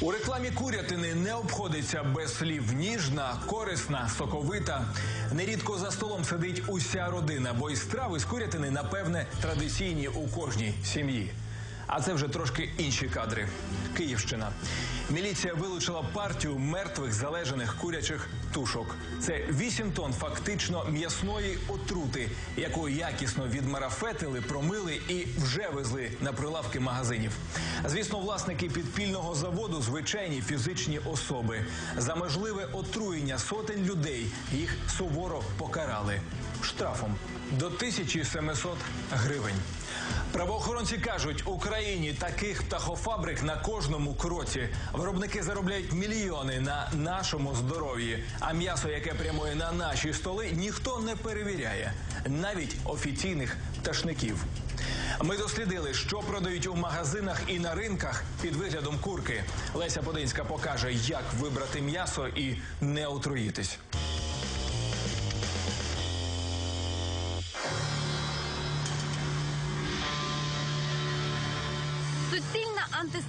У рекламі курятини не обходиться без слів ніжна, корисна, соковита. Нерідко за столом сидить уся родина, бо й страви з курятини, напевне, традиційні у кожній сім'ї. А це вже трошки інші кадри. Київщина. Міліція вилучила партію мертвих залежаних курячих тушок. Це 8 тонн фактично м'ясної отрути, яку якісно відмарафетили, промили і вже везли на прилавки магазинів. Звісно, власники підпільного заводу звичайні фізичні особи. За можливе отруєння сотень людей їх суворо покарали штрафом до 1700 гривень. Правоохоронці кажуть, в Україні таких птахофабрик на кожному кроці. Виробники заробляють мільйони на нашому здоров'ї. А м'ясо, яке прямує на наші столи, ніхто не перевіряє, навіть офіційних пташників. Ми дослідили, що продають у магазинах і на ринках під виглядом курки. Леся Подинська покаже, як вибрати м'ясо і не отруїтись.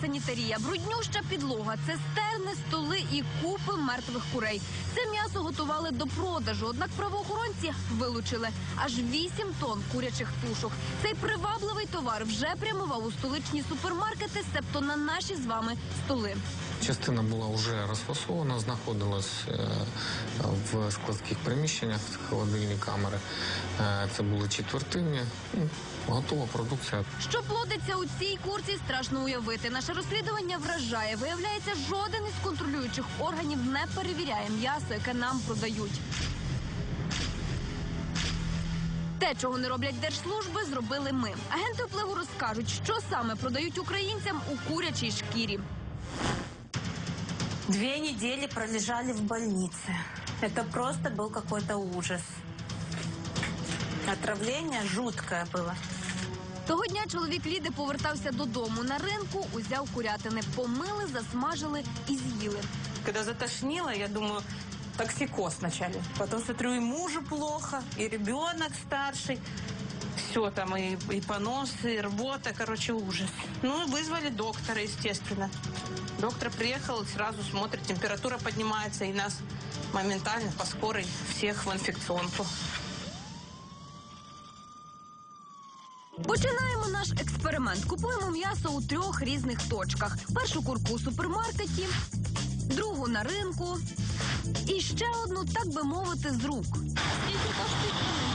Антисанітарія, бруднюща підлога, цистерни, столи і купи мертвих курей. Це м'ясо готували до продажу. Однак правоохоронці вилучили аж 8 тонн курячих тушок. Цей привабливий товар вже прямував у столичні супермаркети, себто на наші з вами столи. Частина була вже розфасована, знаходилась е, в складських приміщеннях, холодильні камери. Е, Це були четвертинні. Ну, Готова продукція. Що плодиться у цій курці, страшно уявити. Наше розслідування вражає. Виявляється, жоден із контролюючих органів не перевіряє м'ясо, яке нам продають. Те, чого не роблять держслужби, зробили ми. Агенти впливу розкажуть, що саме продають українцям у курячій шкірі. Две недели пролежали в больнице. Это просто был какой-то ужас. Отравление жуткое было. Того дня чоловік Ліди повертався додому. На ринку узяв курятини, помили, засмажили і з'їли. Когда затошнило, я думаю, токсикоз вначале. Потом смотрю, и мужу плохо, и ребенок старший. Все там, и, и поносы, и рвота, короче, ужас. Ну, вызвали доктора, естественно. Доктор приехал, сразу смотрит, температура поднимается, и нас моментально по скорой всех в инфекционку. Починаємо наш експеримент. Купуємо м'ясо у трьох різних точках: першу курку у супермаркеті, другу на ринку і ще одну, так би мовити, з рук. Скільки коштують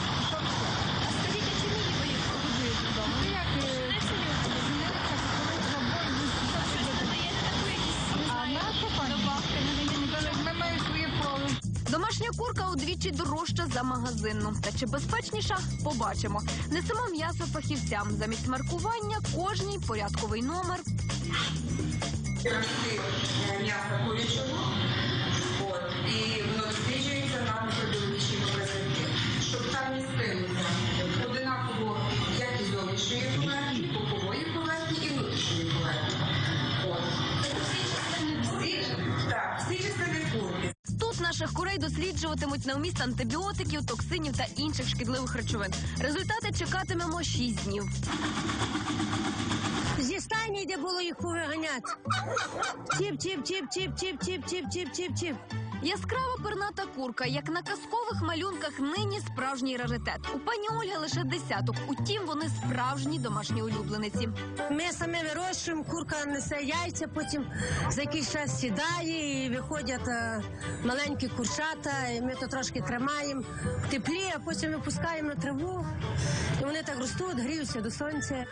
курка удвічі дорожча за магазинну. Та чи безпечніша? Побачимо. Несемо м'ясо фахівцям. Замість маркування кожній порядковий номер. е, м'яса курячого, і воно досліджується на мікробіологічні показники, щоб там містилося одинаково як і зовнішньої поверхні, наших курей досліджуватимуть на вміст антибіотиків, токсинів та інших шкідливих речовин. Результати чекатимемо 6 днів. Зі стайні, де було їх повиганяти. Чіп, чіп, чіп, чіп, чіп, чіп, чіп, чіп, чіп, чіп. Яскрава перната курка, як на казкових малюнках, нині справжній раритет. У пані Ольги лише десяток. Утім, вони справжні домашні улюблениці. Ми самі вирощуємо, курка несе яйця, потім за якийсь час сідає і виходять е, маленькі курчата, і ми то трошки тримаємо в теплі, а потім випускаємо на траву. І вони так ростуть, гріються до сонця.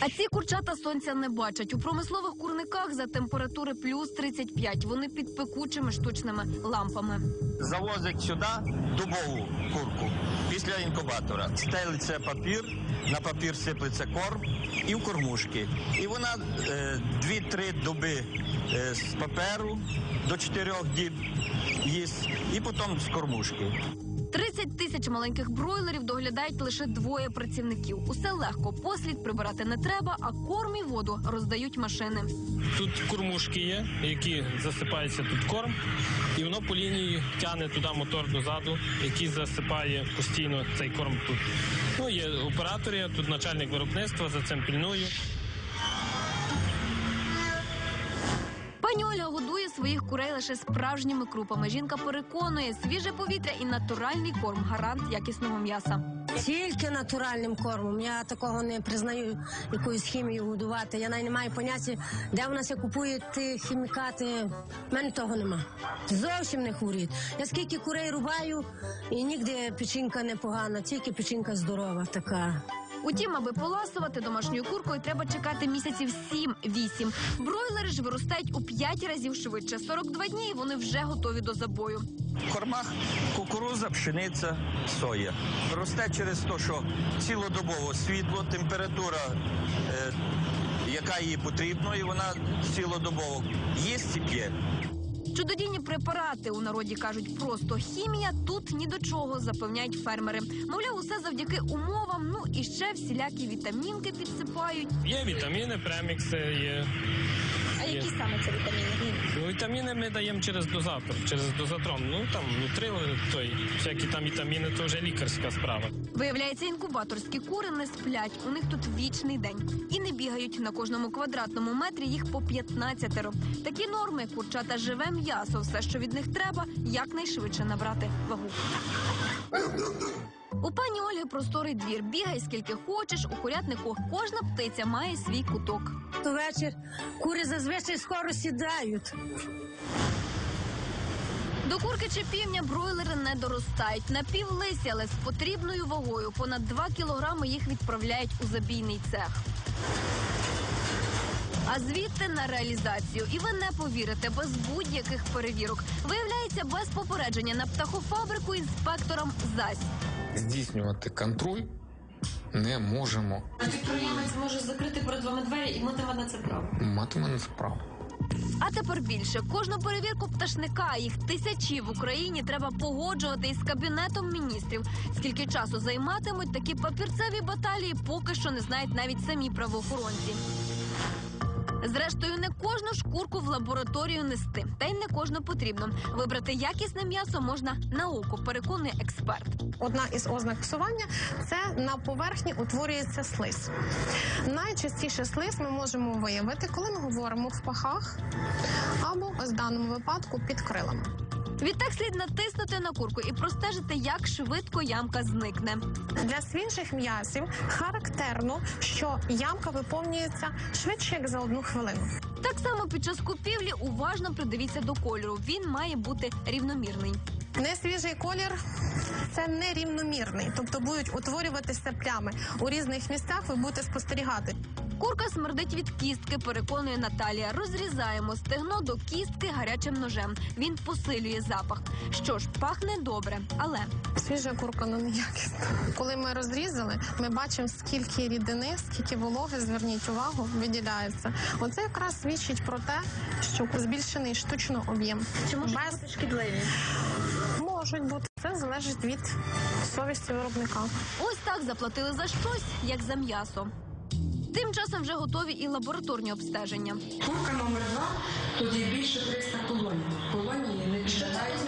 А ці курчата сонця не бачать. У промислових курниках за температури плюс 35. Вони під пекучими штучними лампами. завозять сюди дубову курку після інкубатора. Стелиться папір, на папір сиплеться корм і в кормушки. І вона е, 2-3 доби е, з паперу до 4 діб їсть, і потім з кормушки. 30 тисяч маленьких бройлерів доглядають лише двоє працівників. Усе легко, послід прибирати не треба, а корм і воду роздають машини. Тут кормушки є, які засипається тут корм, і воно по лінії тягне туди мотор дозаду, який засипає постійно цей корм тут. Ну, є оператор, є тут начальник виробництва, за цим пільную. Пані Ольга своїх курей лише справжніми крупами. Жінка переконує, свіже повітря і натуральний корм гарант якісного м'яса. Тільки натуральним кормом. Я такого не признаю якоюсь хімією годувати. Я навіть не маю поняття, де в нас я купую ті хімікати. В мене того нема. Зовсім не хворіють. Я скільки курей рубаю, і ніде печінка не погана, тільки печінка здорова така. Утім, аби поласувати домашньою куркою, треба чекати місяців 7-8. Бройлери ж виростають у 5 разів швидше. 42 дні і вони вже готові до забою. В кормах кукуруза, пшениця, соя. Росте через те, що цілодобово світло, температура, е, яка їй потрібна, і вона цілодобово їсть і п'є. Чудодійні препарати у народі кажуть просто хімія тут ні до чого, запевняють фермери. Мовляв, усе завдяки умовам. Ну і ще всілякі вітамінки підсипають. Є вітаміни, премікси, є. А які саме це вітаміни? Ну, вітаміни ми даємо через дозатор, через дозатрон. Ну там нутрил, той, всякі там вітаміни, то вже лікарська справа. Виявляється, інкубаторські кури не сплять. У них тут вічний день і не бігають на кожному квадратному метрі. Їх по 15 Такі норми курчата живе м'ясо. Все, що від них треба, якнайшвидше набрати вагу. У пані Ольги просторий двір. Бігай скільки хочеш. У курятнику кожна птиця має свій куток. То вечір кури зазвичай скоро сідають. До курки чи півня бройлери не доростають. На півлисі, але з потрібною вагою. Понад 2 кілограми їх відправляють у забійний цех. А звідти на реалізацію. І ви не повірите, без будь-яких перевірок. Виявляється, без попередження на птахофабрику інспекторам зась. Здійснювати контроль не можемо. Підприємець може закрити перед вами двері і матиме на це право. Матиме на це право. А тепер більше кожну перевірку пташника, їх тисячі в Україні, треба погоджувати із кабінетом міністрів. Скільки часу займатимуть такі папірцеві баталії, поки що не знають навіть самі правоохоронці. Зрештою, не кожну шкурку в лабораторію нести, та й не кожну потрібно. Вибрати якісне м'ясо можна на око, переконує експерт. Одна із ознак псування це на поверхні утворюється слиз. Найчастіше слиз ми можемо виявити, коли ми говоримо в пахах або ось в даному випадку під крилами. Відтак слід натиснути на курку і простежити, як швидко ямка зникне. Для свіжих м'ясів характерно, що ямка виповнюється швидше як за одну хвилину. Так само під час купівлі уважно придивіться до кольору. Він має бути рівномірний. Несвіжий колір це нерівномірний, тобто будуть утворюватися плями у різних місцях. Ви будете спостерігати. Курка смердить від кістки, переконує Наталія. Розрізаємо стегно до кістки гарячим ножем. Він посилює запах. Що ж, пахне добре, але Свіжа курка ну неякісна. Коли ми розрізали, ми бачимо, скільки рідини, скільки вологи, зверніть увагу, виділяється. Оце якраз свідчить про те, що збільшений штучно об'єм. Чи може Без- бути шкідливі? Можуть бути. Це залежить від совісті виробника. ось так заплатили за щось, як за м'ясо. Тим часом вже готові і лабораторні обстеження. Курка номер два тут є більше 300 колоній. Колонії не підлягають.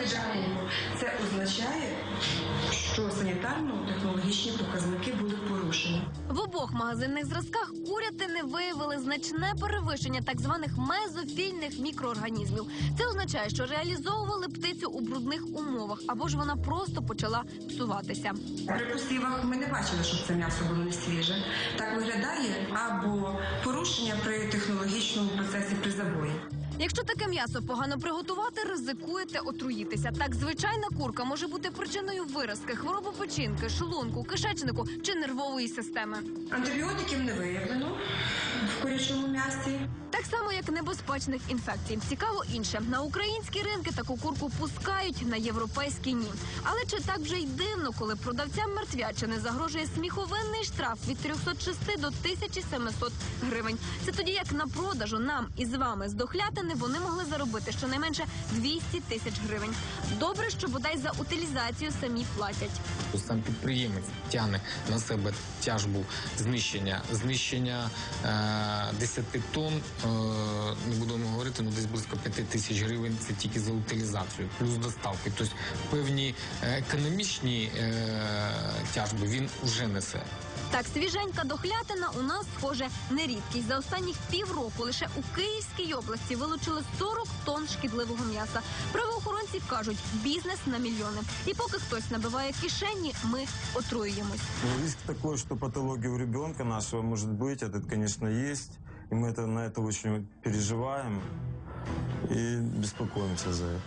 Це означає, що санітарно-технологічні показники були порушені. В обох магазинних зразках курятини виявили значне перевищення так званих мезофільних мікроорганізмів. Це означає, що реалізовували птицю у брудних умовах, або ж вона просто почала псуватися. При посівах ми не бачили, щоб це м'ясо було не свіже. Так виглядає або порушення при технологічному процесі при забої. Якщо таке м'ясо погано приготувати, ризикуєте отруїтися. Так, звичайна курка може бути причиною виразки, хвороби печінки, шлунку, кишечнику чи нервової системи. Антибіотиків не виявлено в курячому м'ясі. Так само, як небезпечних інфекцій. Цікаво інше. На українські ринки таку курку пускають, на європейські ні. Але чи так вже й дивно, коли продавцям мертвячини загрожує сміховинний штраф від 306 до 1700 гривень? Це тоді як на продажу нам із вами з дохлятини вони могли заробити щонайменше 200 тисяч гривень. Добре, що бодай за утилізацію самі платять. Сам підприємець тягне на себе тяжбу знищення, знищення е, 10 тонн. Е, не будемо говорити, ну десь близько 5 тисяч гривень. Це тільки за утилізацію, плюс доставки. Тобто певні економічні е, тяжби він вже несе. Так, свіженька дохлятина у нас, схоже, не рідкість. За останніх півроку лише у Київській області вилучили вилучили 40 тонн шкідливого м'яса. Правоохоронці кажуть, бізнес на мільйони. І поки хтось набиває кишені, ми отруюємось. Ну, Риск такой, что патология у ребенка нашего может быть, этот, конечно, есть. И мы это, на это очень переживаем и беспокоимся за это.